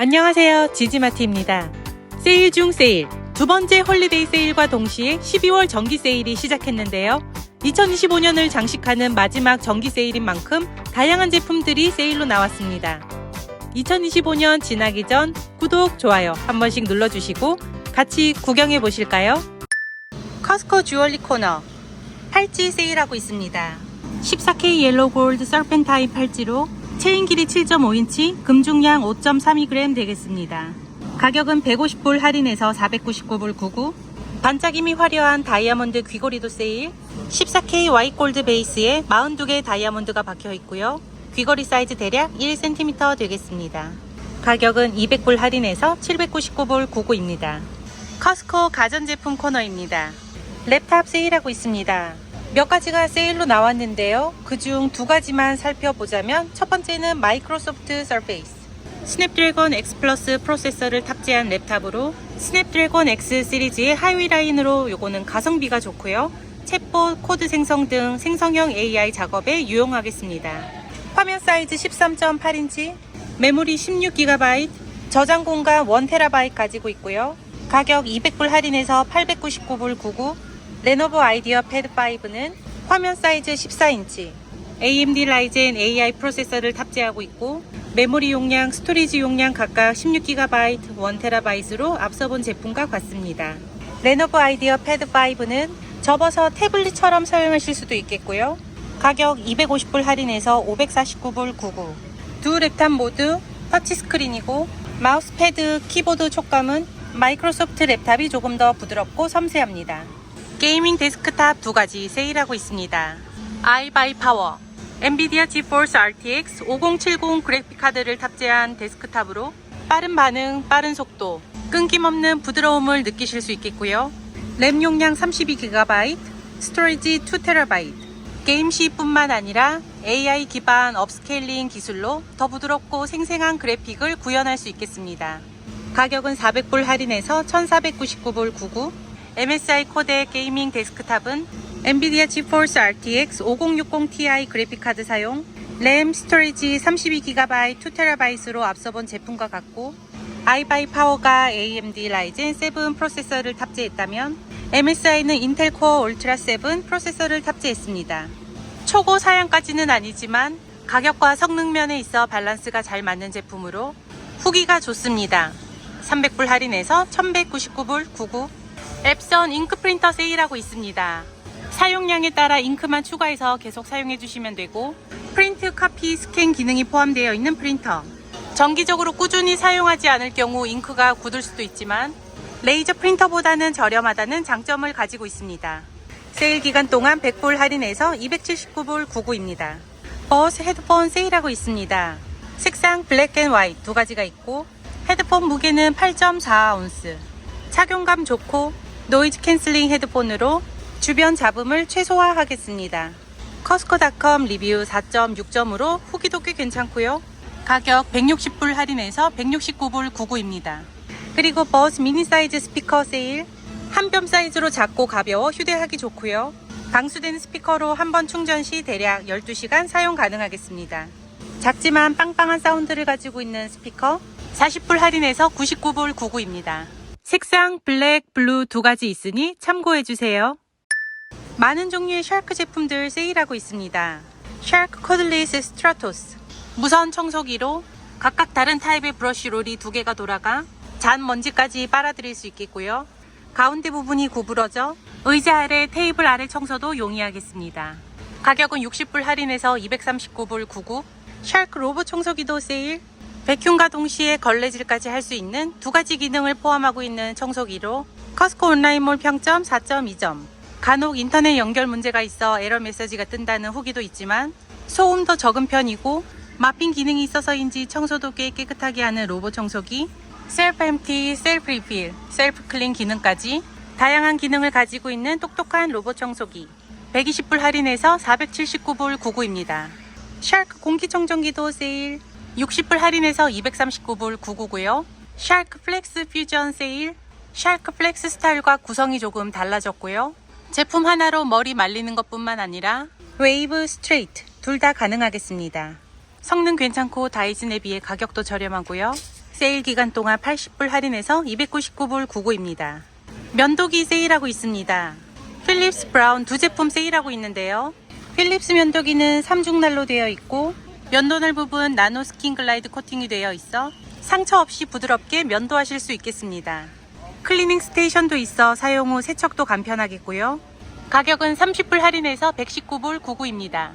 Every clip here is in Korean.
안녕하세요. 지지마티입니다. 세일 중 세일. 두 번째 홀리데이 세일과 동시에 12월 정기 세일이 시작했는데요. 2025년을 장식하는 마지막 정기 세일인 만큼 다양한 제품들이 세일로 나왔습니다. 2025년 지나기 전 구독, 좋아요 한 번씩 눌러주시고 같이 구경해 보실까요? 커스코 주얼리 코너 팔찌 세일하고 있습니다. 14K 옐로우 골드 서펜타인 팔찌로 체인 길이 7.5인치, 금중량 5.32g 되겠습니다. 가격은 150불 할인해서 499불 99. 반짝임이 화려한 다이아몬드 귀걸이도 세일. 14K 와이 골드 베이스에 42개 다이아몬드가 박혀 있고요. 귀걸이 사이즈 대략 1cm 되겠습니다. 가격은 200불 할인해서 799불 99입니다. 커스코 가전제품 코너입니다. 랩탑 세일하고 있습니다. 몇 가지가 세일로 나왔는데요. 그 중 두 가지만 살펴보자면 첫 번째는 마이크로소프트 서페이스. 스냅드래곤 X 플러스 프로세서를 탑재한 랩탑으로 스냅드래곤 X 시리즈의 하위 라인으로 요거는 가성비가 좋고요. 챗봇, 코드 생성 등 생성형 AI 작업에 유용하겠습니다. 화면 사이즈 13.8인치, 메모리 16GB, 저장 공간 1TB 가지고 있고요. 가격 200불 할인해서 899불 99. 레노버 아이디어 패드 5는 화면 사이즈 14인치, AMD 라이젠 AI 프로세서를 탑재하고 있고 메모리 용량, 스토리지 용량 각각 16GB, 1TB로 앞서 본 제품과 같습니다. 레노버 아이디어 패드 5는 접어서 태블릿처럼 사용하실 수도 있겠고요. 가격 250불 할인해서 549불 99. 두 랩탑 모두 터치 스크린이고 마우스 패드, 키보드 촉감은 마이크로소프트 랩탑이 조금 더 부드럽고 섬세합니다. 게이밍 데스크탑 두 가지 세일하고 있습니다. 아이바이 파워 엔비디아 지포스 RTX 5070 그래픽카드를 탑재한 데스크탑으로 빠른 반응, 빠른 속도, 끊김없는 부드러움을 느끼실 수 있겠고요. 램 용량 32GB, 스토리지 2TB, 게임 시뿐만 아니라 AI 기반 업스케일링 기술로 더 부드럽고 생생한 그래픽을 구현할 수 있겠습니다. 가격은 400불 할인해서 1499불 99. MSI 코덱 게이밍 데스크탑은 엔비디아 지포스 RTX 5060 Ti 그래픽카드 사용, 램 스토리지 32GB 2TB로 앞서 본 제품과 같고 아이바이 파워가 AMD 라이젠 7 프로세서를 탑재했다면 MSI는 인텔 코어 울트라 7 프로세서를 탑재했습니다. 초고 사양까지는 아니지만 가격과 성능면에 있어 밸런스가 잘 맞는 제품으로 후기가 좋습니다. 300불 할인해서 1199불 99 앱선 잉크 프린터 세일하고 있습니다. 사용량에 따라 잉크만 추가해서 계속 사용해 주시면 되고 프린트 카피 스캔 기능이 포함되어 있는 프린터 정기적으로 꾸준히 사용하지 않을 경우 잉크가 굳을 수도 있지만 레이저 프린터보다는 저렴하다는 장점을 가지고 있습니다. 세일 기간 동안 100불 할인해서 279불 99입니다. 버스 헤드폰 세일하고 있습니다. 색상 블랙 앤 화이트 두 가지가 있고 헤드폰 무게는 8.4온스 착용감 좋고 노이즈 캔슬링 헤드폰으로 주변 잡음을 최소화하겠습니다. 커스코닷컴 리뷰 4.6점으로 후기도 꽤 괜찮고요. 가격 160불 할인해서 169불 99입니다. 그리고 버스 미니 사이즈 스피커 세일 한뼘 사이즈로 작고 가벼워 휴대하기 좋고요. 방수된 스피커로 한 번 충전 시 대략 12시간 사용 가능하겠습니다. 작지만 빵빵한 사운드를 가지고 있는 스피커 40불 할인해서 99불 99입니다. 색상 블랙, 블루 두 가지 있으니 참고해 주세요. 많은 종류의 샤크 제품들 세일하고 있습니다. 샤크 코들리스 스트라토스 무선 청소기로 각각 다른 타입의 브러쉬 롤이 두 개가 돌아가 잔 먼지까지 빨아들일 수 있겠고요. 가운데 부분이 구부러져 의자 아래 테이블 아래 청소도 용이하겠습니다. 가격은 60불 할인해서 239불 99 샤크 로봇 청소기도 세일 백흉과 동시에 걸레질까지 할 수 있는 두 가지 기능을 포함하고 있는 청소기로 커스코 온라인몰 평점 4.2점 간혹 인터넷 연결 문제가 있어 에러 메시지가 뜬다는 후기도 있지만 소음도 적은 편이고 마핑 기능이 있어서인지 청소도 꽤 깨끗하게 하는 로봇 청소기 셀프 엠티, 셀프 리필, 셀프 클린 기능까지 다양한 기능을 가지고 있는 똑똑한 로봇 청소기. 120불 할인해서 479불 99입니다. 샤크 공기청정기도 세일 60불 할인해서 239불 99고요. 샤크 플렉스 퓨전 세일 샤크 플렉스 스타일과 구성이 조금 달라졌고요. 제품 하나로 머리 말리는 것뿐만 아니라 웨이브 스트레이트 둘 다 가능하겠습니다. 성능 괜찮고 다이슨에 비해 가격도 저렴하고요. 세일 기간 동안 80불 할인해서 299불 99입니다. 면도기 세일하고 있습니다. 필립스 브라운 두 제품 세일하고 있는데요. 필립스 면도기는 3중 난로 되어 있고 면도날 부분 나노 스킨 글라이드 코팅이 되어 있어 상처 없이 부드럽게 면도하실 수 있겠습니다. 클리닝 스테이션도 있어 사용 후 세척도 간편하겠고요. 가격은 30불 할인해서 119불 99입니다.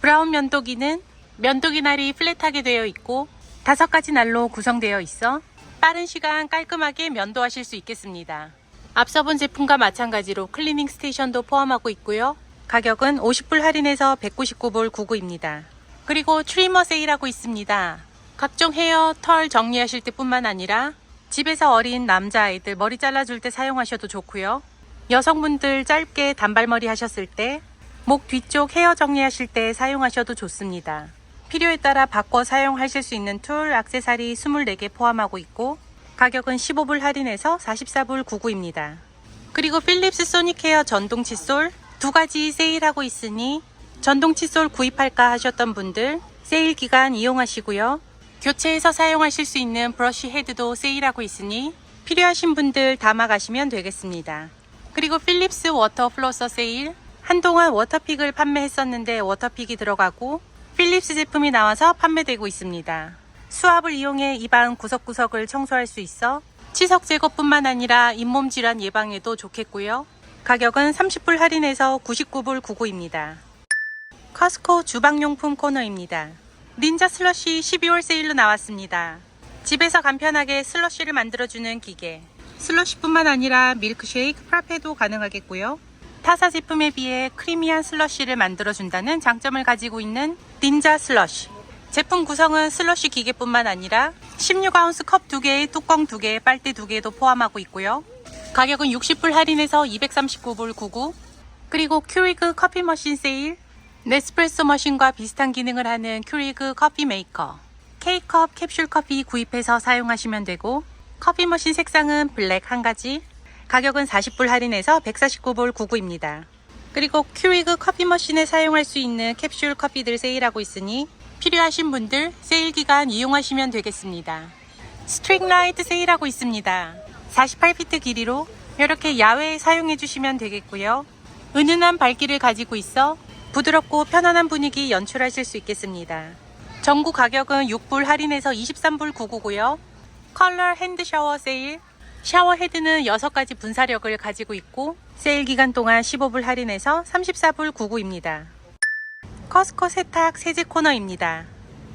브라운 면도기는 면도기 날이 플랫하게 되어 있고 다섯 가지 날로 구성되어 있어 빠른 시간 깔끔하게 면도하실 수 있겠습니다. 앞서 본 제품과 마찬가지로 클리닝 스테이션도 포함하고 있고요. 가격은 50불 할인해서 199불 99입니다. 그리고 트리머 세일하고 있습니다. 각종 헤어, 털 정리하실 때뿐만 아니라 집에서 어린 남자아이들 머리 잘라줄 때 사용하셔도 좋고요. 여성분들 짧게 단발머리 하셨을 때, 목 뒤쪽 헤어 정리하실 때 사용하셔도 좋습니다. 필요에 따라 바꿔 사용하실 수 있는 툴, 액세서리 24개 포함하고 있고, 가격은 15불 할인해서 44불 99입니다. 그리고 필립스 소닉 헤어 전동 칫솔 두 가지 세일하고 있으니 전동 칫솔 구입할까 하셨던 분들 세일 기간 이용하시고요. 교체해서 사용하실 수 있는 브러쉬 헤드도 세일하고 있으니 필요하신 분들 담아 가시면 되겠습니다. 그리고 필립스 워터 플로서 세일 한동안 워터픽을 판매했었는데 워터픽이 들어가고 필립스 제품이 나와서 판매되고 있습니다. 수압을 이용해 입안 구석구석을 청소할 수 있어 치석 제거뿐만 아니라 잇몸 질환 예방에도 좋겠고요. 가격은 30불 할인해서 99불 99입니다. 커스코 주방용품 코너입니다. 닌자 슬러시 12월 세일로 나왔습니다. 집에서 간편하게 슬러시를 만들어주는 기계. 슬러시뿐만 아니라 밀크쉐이크, 프라페도 가능하겠고요. 타사 제품에 비해 크리미한 슬러시를 만들어준다는 장점을 가지고 있는 닌자 슬러시. 제품 구성은 슬러시 기계뿐만 아니라 16아운스 컵 2개에 뚜껑 2개, 빨대 2개도 포함하고 있고요. 가격은 60불 할인해서 239불 99. 그리고 큐리그 커피 머신 세일. 네스프레소 머신과 비슷한 기능을 하는 큐리그 커피 메이커. K컵 캡슐 커피 구입해서 사용하시면 되고 커피 머신 색상은 블랙 한 가지. 가격은 40불 할인해서 149불 99입니다. 그리고 큐리그 커피 머신에 사용할 수 있는 캡슐 커피들 세일하고 있으니 필요하신 분들 세일 기간 이용하시면 되겠습니다. 스트릭 라이트 세일하고 있습니다. 48피트 길이로 이렇게 야외에 사용해 주시면 되겠고요. 은은한 밝기를 가지고 있어 부드럽고 편안한 분위기 연출하실 수 있겠습니다. 전구 가격은 6불 할인해서 23불 99고요. 컬러 핸드 샤워 세일 샤워 헤드는 6가지 분사력을 가지고 있고 세일 기간 동안 15불 할인해서 34불 99입니다. 커스코 세탁 세제 코너입니다.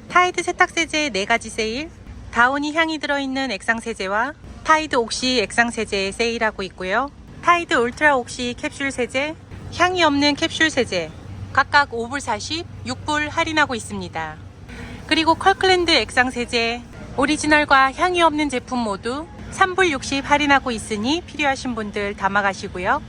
타이드 세탁 세제 4가지 세일, 다운이 향이 들어있는 액상 세제와 타이드 옥시 액상 세제 세일하고 있고요. 타이드 울트라 옥시 캡슐 세제, 향이 없는 캡슐 세제 각각 5불 40, 6불 할인하고 있습니다. 그리고 컬클랜드 액상 세제 오리지널과 향이 없는 제품 모두 3불 60 할인하고 있으니 필요하신 분들 담아가시고요.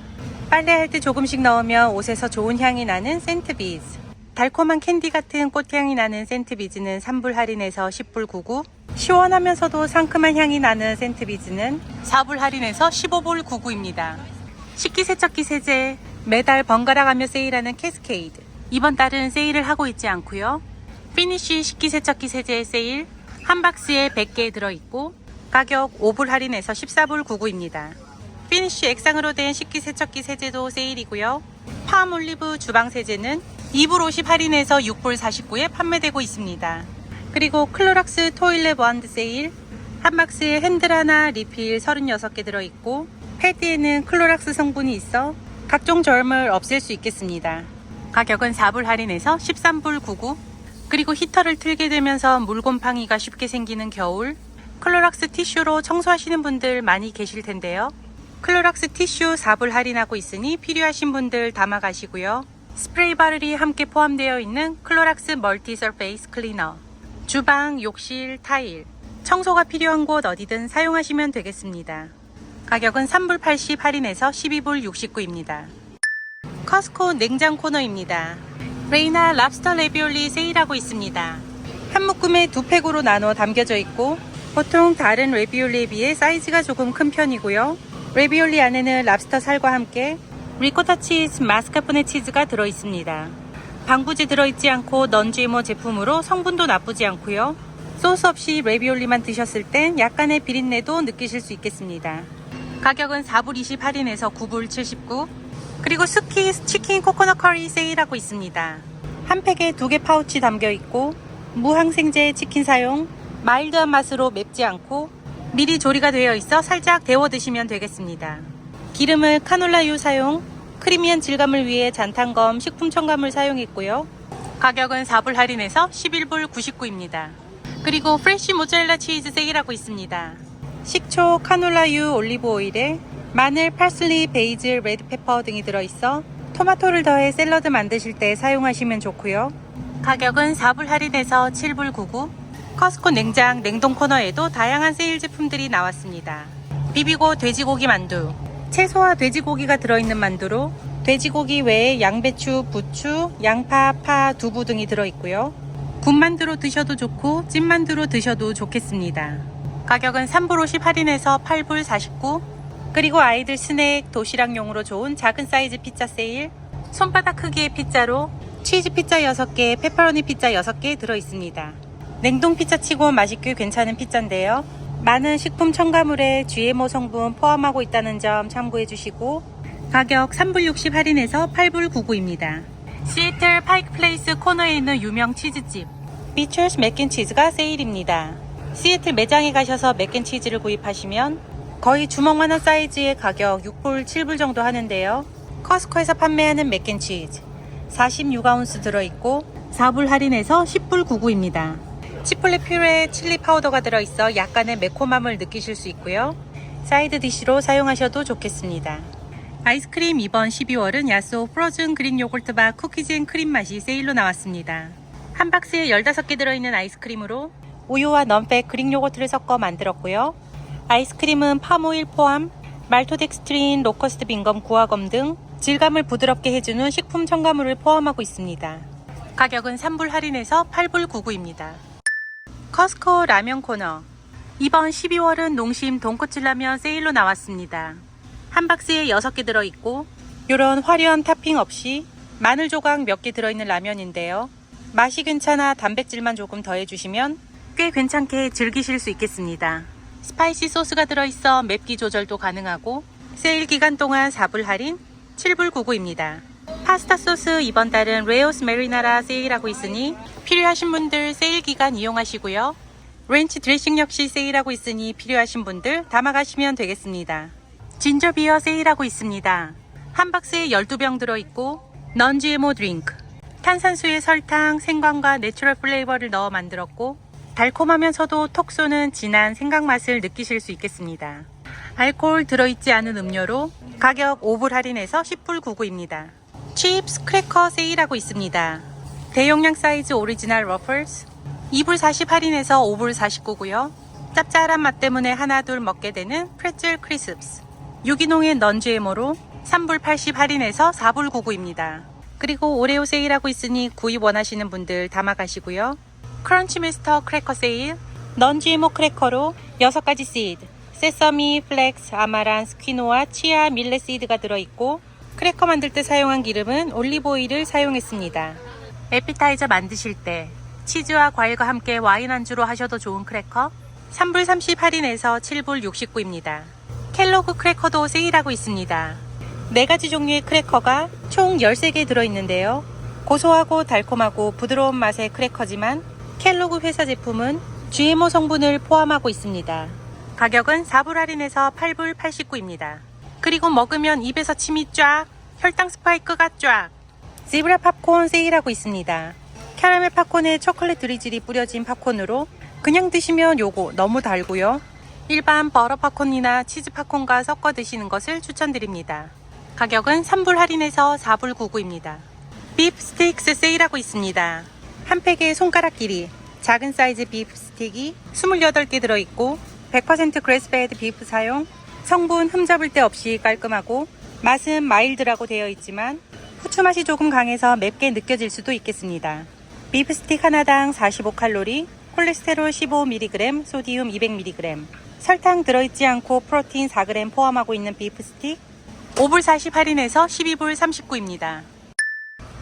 빨래할 때 조금씩 넣으면 옷에서 좋은 향이 나는 센트비즈. 달콤한 캔디 같은 꽃향이 나는 센트비즈는 3불 할인해서 10불 99. 시원하면서도 상큼한 향이 나는 센트비즈는 4불 할인해서 15불 99입니다. 식기세척기 세제 매달 번갈아 가며 세일하는 캐스케이드. 이번 달은 세일을 하고 있지 않고요. 피니쉬 식기세척기 세제 세일 한 박스에 100개 들어있고 가격 5불 할인해서 14불 99입니다. 피니쉬 액상으로 된 식기세척기 세제도 세일이고요. 팜 올리브 주방 세제는 2불 50 할인해서 6불 49에 판매되고 있습니다. 그리고 클로락스 토일렛 원드 세일 한 박스에 핸들 하나 리필 36개 들어있고 패드에는 클로락스 성분이 있어 각종 절물 없앨 수 있겠습니다. 가격은 4불 할인해서 13불 99 그리고 히터를 틀게 되면서 물곰팡이가 쉽게 생기는 겨울 클로락스 티슈로 청소하시는 분들 많이 계실 텐데요. 클로락스 티슈 4불 할인하고 있으니 필요하신 분들 담아 가시고요. 스프레이 바를이 함께 포함되어 있는 클로락스 멀티 서페이스 클리너. 주방, 욕실, 타일. 청소가 필요한 곳 어디든 사용하시면 되겠습니다. 가격은 3불 80 할인해서 12불 69입니다. 커스코 냉장 코너입니다. 레이나 랍스터 레비올리 세일하고 있습니다. 한 묶음에 두 팩으로 나눠 담겨져 있고 보통 다른 레비올리에 비해 사이즈가 조금 큰 편이고요. 레비올리 안에는 랍스터 살과 함께 리코타 치즈, 마스카포네 치즈가 들어 있습니다. 방부제 들어있지 않고 넌 GMO 제품으로 성분도 나쁘지 않고요. 소스 없이 레비올리만 드셨을 땐 약간의 비린내도 느끼실 수 있겠습니다. 가격은 4불 20 할인해서 9불 79. 그리고 스키 치킨 코코넛 커리 세일하고 있습니다. 한 팩에 두 개 파우치 담겨 있고 무항생제 치킨 사용, 마일드한 맛으로 맵지 않고 미리 조리가 되어 있어 살짝 데워 드시면 되겠습니다. 기름을 카놀라유 사용, 크리미한 질감을 위해 잔탄검 식품 첨가물 사용했고요. 가격은 4불 할인해서 11불 99입니다. 그리고 프레쉬 모짜렐라 치즈 세일하고 있습니다. 식초, 카놀라유, 올리브 오일에 마늘, 파슬리, 베이즐, 레드페퍼 등이 들어있어 토마토를 더해 샐러드 만드실 때 사용하시면 좋고요. 가격은 4불 할인해서 7불 99. 커스코 냉장 냉동 코너에도 다양한 세일 제품들이 나왔습니다. 비비고 돼지고기 만두. 채소와 돼지고기가 들어있는 만두로 돼지고기 외에 양배추, 부추, 양파, 파, 두부 등이 들어있고요. 군만두로 드셔도 좋고 찐만두로 드셔도 좋겠습니다. 가격은 3불 50 할인해서 8불 49. 그리고 아이들 스낵, 도시락용으로 좋은 작은 사이즈 피자 세일. 손바닥 크기의 피자로 치즈 피자 6개, 페퍼로니 피자 6개 들어 있습니다. 냉동 피자 치고 맛있게 괜찮은 피자인데요. 많은 식품 첨가물에 GMO 성분 포함하고 있다는 점 참고해 주시고 가격 3불 60 할인해서 8불 99입니다. 시애틀 파이크 플레이스 코너에 있는 유명 치즈집 비처스 맥앤치즈가 세일입니다. 시애틀 매장에 가셔서 맥앤치즈를 구입하시면 거의 주먹만한 사이즈의 가격 6불 7불 정도 하는데요. 커스코에서 판매하는 맥앤치즈 46아운스 들어있고 4불 할인해서 10불 99입니다. 치폴레 퓨레 칠리 파우더가 들어있어 약간의 매콤함을 느끼실 수 있고요. 사이드 디시로 사용하셔도 좋겠습니다. 아이스크림 이번 12월은 야쏘 프로즌 그릭 요거트 바 쿠키즈 앤 크림 맛이 세일로 나왔습니다. 한 박스에 15개 들어있는 아이스크림으로 우유와 넘백 그릭 요거트를 섞어 만들었고요. 아이스크림은 파모일 포함, 말토덱스트린, 로커스트 빙검, 구화검 등 질감을 부드럽게 해주는 식품 첨가물을 포함하고 있습니다. 가격은 3불 할인해서 8불 99입니다. 커스코 라면 코너 이번 12월은 농심 돈코츠 라면 세일로 나왔습니다. 한 박스에 6개 들어있고 이런 화려한 타핑 없이 마늘 조각 몇 개 들어있는 라면인데요. 맛이 괜찮아 단백질만 조금 더해주시면 꽤 괜찮게 즐기실 수 있겠습니다. 스파이시 소스가 들어있어 맵기 조절도 가능하고 세일 기간 동안 4불 할인 7불 99입니다. 파스타 소스 이번 달은 레오스 메리나라 세일하고 있으니 필요하신 분들 세일 기간 이용하시고요. 렌치 드레싱 역시 세일하고 있으니 필요하신 분들 담아가시면 되겠습니다. 진저 비어 세일하고 있습니다. 한 박스에 12병 들어있고 넌 GMO 드링크 탄산수에 설탕, 생강과 내추럴 플레이버를 넣어 만들었고 달콤하면서도 톡 쏘는 진한 생강 맛을 느끼실 수 있겠습니다. 알코올 들어있지 않은 음료로 가격 5불 할인해서 10불 99입니다. 칩스 크래커 세일하고 있습니다. 대용량 사이즈 오리지널 러플스 2불 40 할인해서 5불 49고요. 짭짤한 맛 때문에 하나 둘 먹게 되는 프레첼 크리스프스 유기농의 넌GMO로 3불 80 할인해서 4불 99입니다. 그리고 오레오 세일하고 있으니 구입 원하시는 분들 담아가시고요. 크런치 미스터 크래커 세일 넌GMO 크래커로 6가지 시드 세서미, 플렉스, 아마란스, 퀴노아, 치아, 밀렛 시드가 들어있고 크래커 만들 때 사용한 기름은 올리브 오일을 사용했습니다. 에피타이저 만드실 때 치즈와 과일과 함께 와인 안주로 하셔도 좋은 크래커 3불 30 할인해서 7불 69입니다. 켈로그 크래커도 세일하고 있습니다. 4가지 종류의 크래커가 총 13개 들어있는데요. 고소하고 달콤하고 부드러운 맛의 크래커지만 켈로그 회사 제품은 GMO 성분을 포함하고 있습니다. 가격은 4불 할인해서 8불 89입니다. 그리고 먹으면 입에서 침이 쫙, 혈당 스파이크가 쫙. 지브라 팝콘 세일하고 있습니다. 캐러멜 팝콘에 초콜릿 드리즐이 뿌려진 팝콘으로 그냥 드시면 요거 너무 달고요. 일반 버터 팝콘이나 치즈 팝콘과 섞어 드시는 것을 추천드립니다. 가격은 3불 할인해서 4불 99입니다. 비프 스테이크스 세일하고 있습니다. 한 팩에 손가락 길이 작은 사이즈 비프 스틱이 28개 들어있고 100% 그레스페드 비프 사용 성분 흠잡을 데 없이 깔끔하고 맛은 마일드라고 되어 있지만 후추 맛이 조금 강해서 맵게 느껴질 수도 있겠습니다. 비프 스틱 하나당 45칼로리, 콜레스테롤 15mg, 소디움 200mg, 설탕 들어있지 않고 프로틴 4g 포함하고 있는 비프 스틱 5불 40 할인해서 12불 39입니다.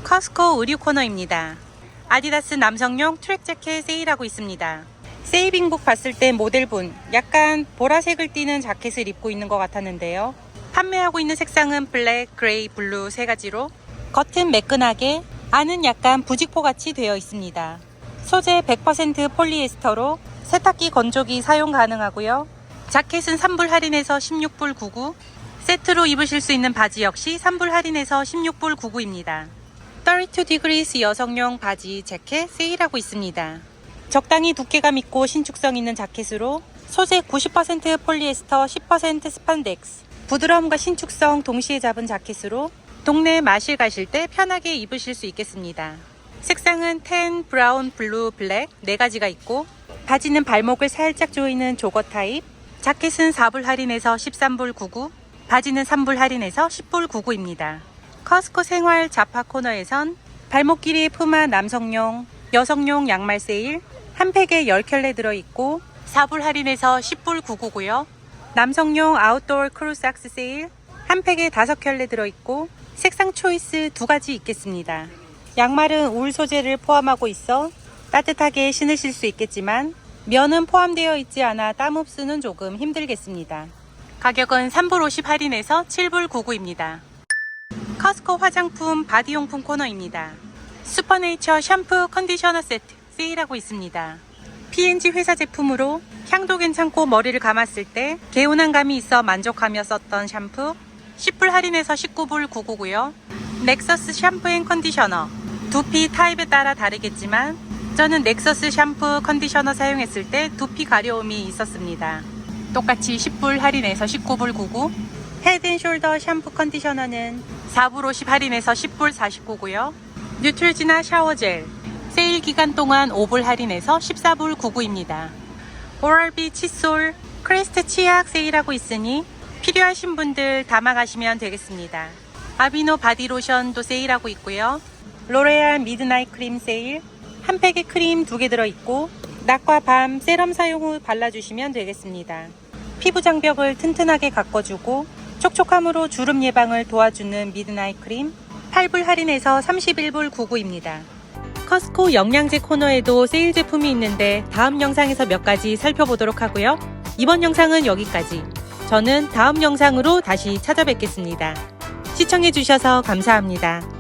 커스코 의류 코너입니다. 아디다스 남성용 트랙 재킷 세일하고 있습니다. 세이빙북 봤을 때 모델분 약간 보라색을 띠는 자켓을 입고 있는 것 같았는데요. 판매하고 있는 색상은 블랙, 그레이, 블루 세 가지로 겉은 매끈하게 안은 약간 부직포 같이 되어 있습니다. 소재 100% 폴리에스터로 세탁기 건조기 사용 가능하고요. 자켓은 3불 할인해서 16불 99, 세트로 입으실 수 있는 바지 역시 3불 할인해서 16불 99입니다. 32 degrees 여성용 바지 재킷 세일하고 있습니다. 적당히 두께감 있고 신축성 있는 자켓으로 소재 90% 폴리에스터 10% 스판덱스 부드러움과 신축성 동시에 잡은 자켓으로 동네 마실 가실 때 편하게 입으실 수 있겠습니다. 색상은 텐, 브라운, 블루, 블랙 네 가지가 있고 바지는 발목을 살짝 조이는 조거 타입 자켓은 4불 할인해서 13불 99 바지는 3불 할인해서 10불 99입니다. 커스코 생활 자파 코너에선 발목 길이 푸마 남성용, 여성용 양말 세일 한 팩에 10켤레 들어있고 4불 할인해서 10불 99고요. 남성용 아웃도어 크루 삭스 세일 한 팩에 5켤레 들어있고 색상 초이스 두 가지 있겠습니다. 양말은 울 소재를 포함하고 있어 따뜻하게 신으실 수 있겠지만 면은 포함되어 있지 않아 땀 흡수는 조금 힘들겠습니다. 가격은 3불 50 할인해서 7불 99입니다. 커스코 화장품 바디용품 코너입니다. 슈퍼네이처 샴푸 컨디셔너 세트 세일하고 있습니다. P&G 회사 제품으로 향도 괜찮고 머리를 감았을 때 개운한 감이 있어 만족하며 썼던 샴푸 10불 할인해서 19불 99고요. 넥서스 샴푸 앤 컨디셔너 두피 타입에 따라 다르겠지만 저는 넥서스 샴푸 컨디셔너 사용했을 때 두피 가려움이 있었습니다. 똑같이 10불 할인해서 19불 99 헤드앤숄더 샴푸 컨디셔너는 4불 50 할인해서 10불 49고요. 뉴트로지나 샤워젤 세일 기간 동안 5불 할인해서 14불 99입니다. 오랄비 칫솔 크레스트 치약 세일하고 있으니 필요하신 분들 담아가시면 되겠습니다. 아비노 바디로션도 세일하고 있고요. 로레알 미드나잇 크림 세일 한 팩에 크림 두 개 들어있고 낮과 밤 세럼 사용 후 발라주시면 되겠습니다. 피부 장벽을 튼튼하게 가꿔주고 촉촉함으로 주름 예방을 도와주는 미드나잇 크림 8불 할인해서 31불 99입니다. 커스코 영양제 코너에도 세일 제품이 있는데 다음 영상에서 몇 가지 살펴보도록 하고요. 이번 영상은 여기까지. 저는 다음 영상으로 다시 찾아뵙겠습니다. 시청해주셔서 감사합니다.